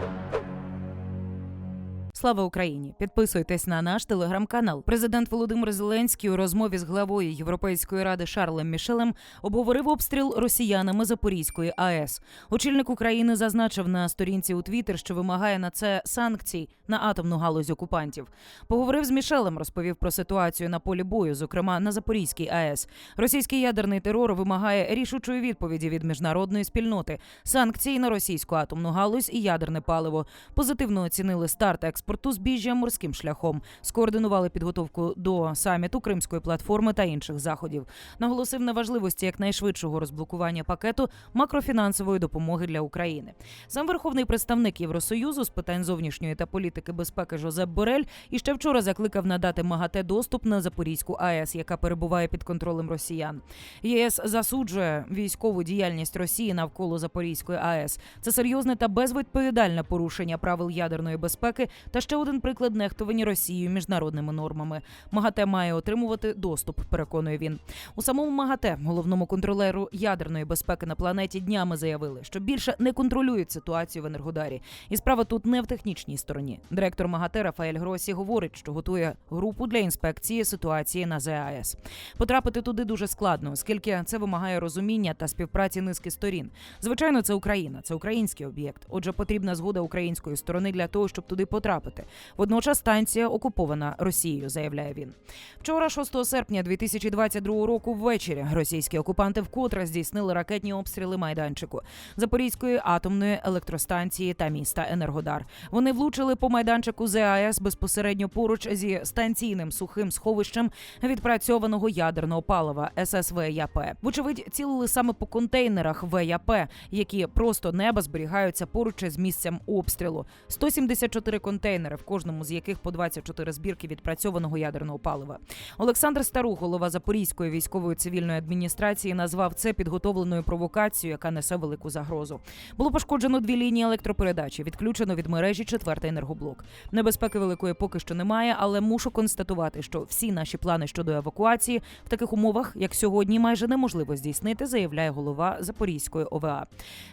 thank you Слава Україні! Підписуйтесь на наш телеграм-канал. Президент Володимир Зеленський у розмові з главою Європейської ради Шарлем Мішелем обговорив обстріл росіянами Запорізької АЕС. Очільник України зазначив на сторінці у Твіттер, що вимагає на це санкцій на атомну галузь окупантів. Поговорив з Мішелем, розповів про ситуацію на полі бою, зокрема на Запорізькій АЕС. Російський ядерний терор вимагає рішучої відповіді від міжнародної спільноти, санкцій на російську атомну галузь і ядерне паливо. Позитивно оцінили старт експорту збіжжя морським шляхом, скоординували підготовку до саміту Кримської платформи та інших заходів. Наголосив на важливості якнайшвидшого розблокування пакету макрофінансової допомоги для України. Сам верховний представник Євросоюзу з питань зовнішньої та політики безпеки Жозеп Борель іще вчора закликав надати МАГАТЕ доступ на Запорізьку АЕС, яка перебуває під контролем росіян. ЄС засуджує військову діяльність Росії навколо Запорізької АЕС. Це серйозне та безвідповідальне порушення правил ядерної безпеки та ще один приклад нехтування Росією міжнародними нормами. МАГАТЕ має отримувати доступ. Переконує він. У самому МАГАТЕ, головному контролеру ядерної безпеки на планеті, днями заявили, що більше не контролюють ситуацію в Енергодарі. І справа тут не в технічній стороні. Директор МАГАТЕ Рафаель Гросі говорить, що готує групу для інспекції ситуації на ЗАЕС. Потрапити туди дуже складно, оскільки це вимагає розуміння та співпраці низки сторін. Звичайно, це Україна, це український об'єкт. Отже, потрібна згода української сторони для того, щоб туди потрапити. Водночас станція окупована Росією, заявляє він. Вчора, 6 серпня 2022 року, ввечері російські окупанти вкотре здійснили ракетні обстріли майданчику Запорізької атомної електростанції та міста Енергодар. Вони влучили по майданчику ЗАЕС безпосередньо поруч зі станційним сухим сховищем відпрацьованого ядерного палива ССВ. Вочевидь, цілили саме по контейнерах ВЯП, які просто неба зберігаються поруч із місцем обстрілу. 174 контейнери, в кожному з яких по 24 збірки відпрацьованого ядерного палива. Олександр Старух, голова Запорізької військової цивільної адміністрації, назвав це підготовленою провокацією, яка несе велику загрозу. Було пошкоджено дві лінії електропередачі, відключено від мережі четвертий енергоблок. Небезпеки великої поки що немає, але мушу констатувати, що всі наші плани щодо евакуації в таких умовах, як сьогодні, майже неможливо здійснити, заявляє голова Запорізької ОВА.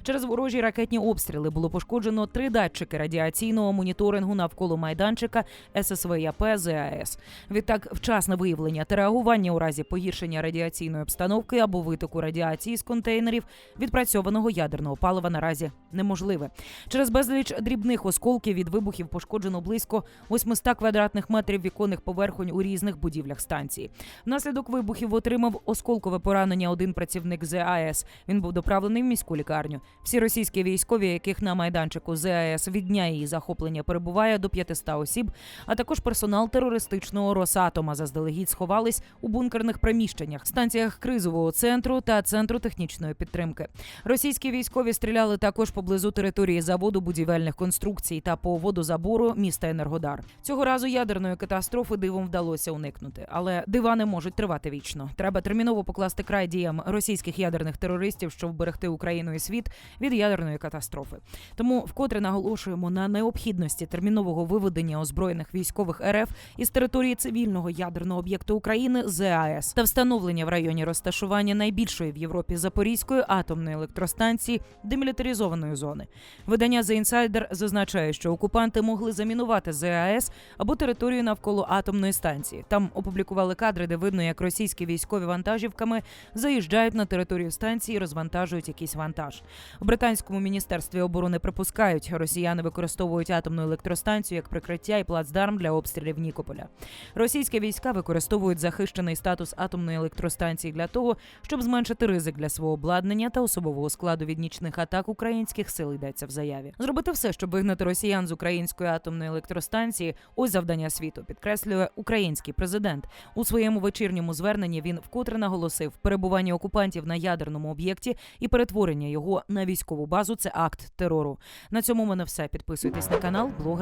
Через ворожі ракетні обстріли було пошкоджено три датчики радіаційного моніторингу навколо майданчика ССВ ЯП ЗАЕС. Відтак, вчасне виявлення та реагування у разі погіршення радіаційної обстановки або витоку радіації з контейнерів відпрацьованого ядерного палива наразі неможливе. Через безліч дрібних осколків від вибухів пошкоджено близько 800 квадратних метрів віконних поверхонь у різних будівлях станції. Внаслідок вибухів отримав осколкове поранення один працівник ЗАЕС. Він був доправлений в міську лікарню. Всі російські військові, яких на майданчику ЗАЕС від дня її захоплення перебуває до 500 осіб, а також персонал терористичного Росатома заздалегідь сховались у бункерних приміщеннях, станціях кризового центру та центру технічної підтримки. Російські військові стріляли також поблизу території заводу будівельних конструкцій та по водозабору міста Енергодар. Цього разу ядерної катастрофи дивом вдалося уникнути, але дива не можуть тривати вічно. Треба терміново покласти край діям російських ядерних терористів, щоб вберегти Україну і світ від ядерної катастрофи. Тому вкотре наголошуємо на необхідності термінового виведення озброєних військових РФ із території цивільного ядерного об'єкту України ЗАЕС та встановлення в районі розташування найбільшої в Європі Запорізької атомної електростанції демілітаризованої зони. Видання The Insider зазначає, що окупанти могли замінувати ЗАЕС або територію навколо атомної станції. Там опублікували кадри, де видно, як російські військові вантажівками заїжджають на територію станції, розвантажують якийсь вантаж. У британському міністерстві оборони припускають, росіяни використовують атомну електростанцію як прикриття і плацдарм для обстрілів Нікополя. Російські війська використовують захищений статус атомної електростанції для того, щоб зменшити ризик для свого обладнання та особового складу від нічних атак українських сил йдеться в заяві. Зробити все, щоб вигнати росіян з української атомної електростанції. Ось завдання світу, підкреслює український президент. У своєму вечірньому зверненні він вкотре наголосив, перебування окупантів на ядерному об'єкті і перетворення його на військову базу це акт терору. На цьому в мене все. Підписуйтесь на канал Блог